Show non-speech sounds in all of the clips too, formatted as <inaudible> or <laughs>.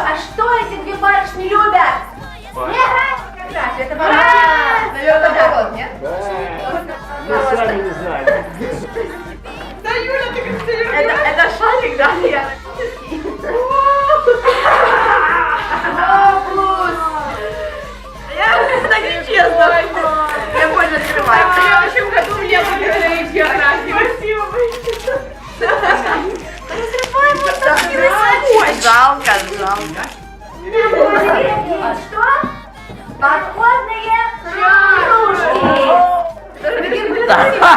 А? А что эти две барышни любят? Снега! Как раз, это. Наверное, наоборот, нет? Мы сами не знаем. Да, Юля, ты как ты Это, это шарик, да? Stop.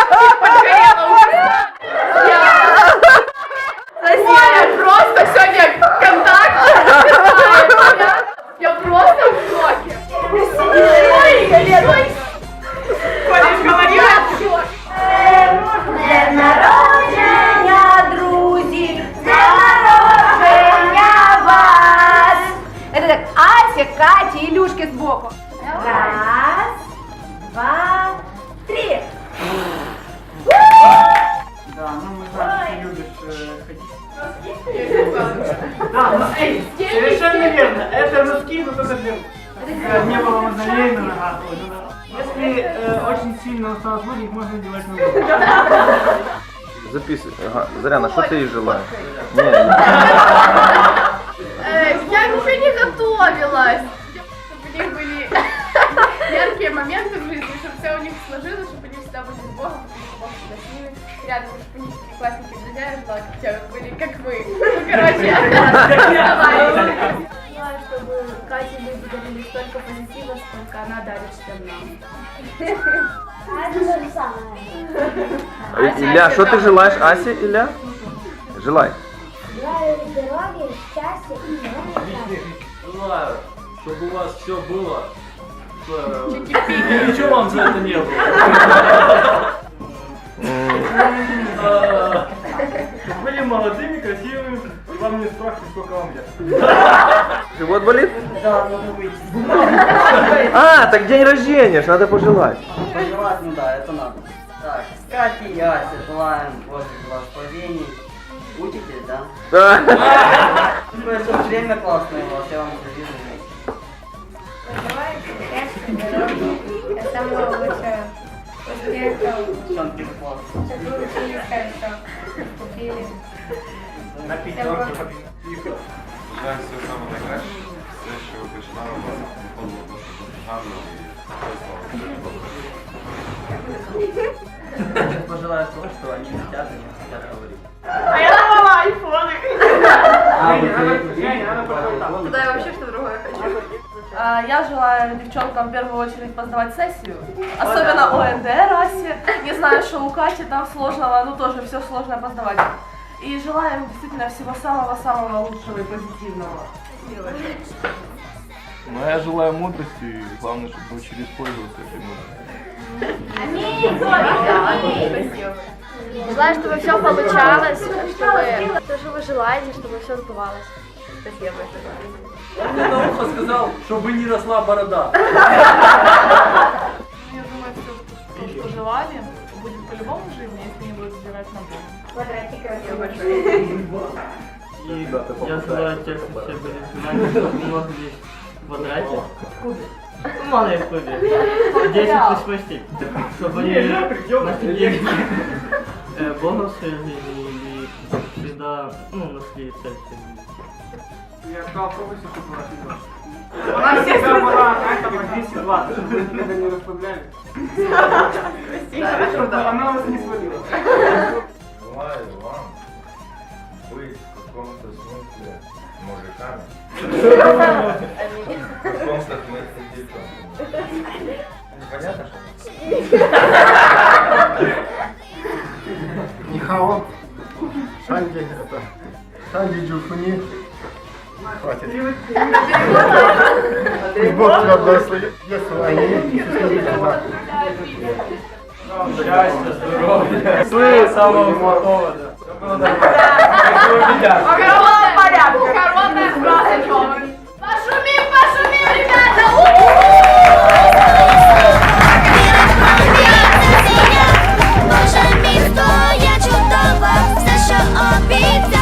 <laughs> <laughs> не было мозолей на ногах. Если э, очень сильно устал их можно надевать на ногу. Записывай. Ага. Заряна, что ты ей желаешь? Не, Э, Я еще не готовилась. Чтобы у них были яркие моменты в жизни, чтобы все у них сложилось, чтобы они всегда были с Богом, чтобы Бог всегда с ними. Рядом, чтобы у них классненькие друзья, я желала, как были, как вы. Ну, короче, давай. Люди дарили столько позитива, сколько она дарит всем нам. Э, Илья, что ты желаешь Асе, Илья? Желай. Желаю здоровья, счастья и мира. Желаю, чтобы у вас все было. э, ничего вам за это не было. <laughs> Были молодыми, красивыми, и вам не спрашивали, сколько вам лет. Живот болит? Да, нужно выйти. А, так день рождения, ж надо пожелать. Пожелать, ну да, это надо. Так, Катя и Ася, желаем Божьих благословений. Учитесь, да? Да. Кое-что время классное у вас, я вам завидую. Самого лучшего успехов, чтобы вы хорошо, купили. На пятерке победил. Бажаю всього самого найкращого, все, що ви починали, у вас виходило просто дуже гарно і все слава Богу. Пожелаю то, что они хотят и не хотят говорить. А я давала айфоны. А. Туда я вообще что другое хочу. А, Я желаю девчонкам в первую очередь поздавать сессию, особенно ОНД расе. Не знаю, что у Кати там сложного, но тоже все сложно поздавать. И желаем действительно всего самого-самого лучшего и позитивного. Ну, я желаю мудрости, и главное, чтобы научились пользоваться этой мудростью. Желаю, чтобы все получалось, чтобы то, что вы желаете, чтобы все сбывалось. Спасибо большое. Мне на ухо сказал, чтобы не росла борода. Я думаю, все, что, желали, будет по-любому в жизни, если не будут забирать на Бога. Квадратик красивый. И я желаю тебе, чтобы все были чтобы много здесь в квадрате. Ну, мало в кубе. 10 плюс почти. Чтобы они э, своей жизни и всегда, ну, нашли цель. Я сказал, автобусе, чтобы была. Она всегда была, по 220, чтобы вы никогда не расслаблялись. Она вас не свалила. Желаю вам быть в каком-то смысле мужиками. В каком-то смысле девчонками. Понятно, что? Нихао. Шанди это. Шанди Джуфуни. Хватит. Бог тебя благословит. Если они Счастья, здоровья. Вы самого молодого. Огромного порядка. Коронная фраза Пошумим, ребята! Наше місто є чудове, все, що.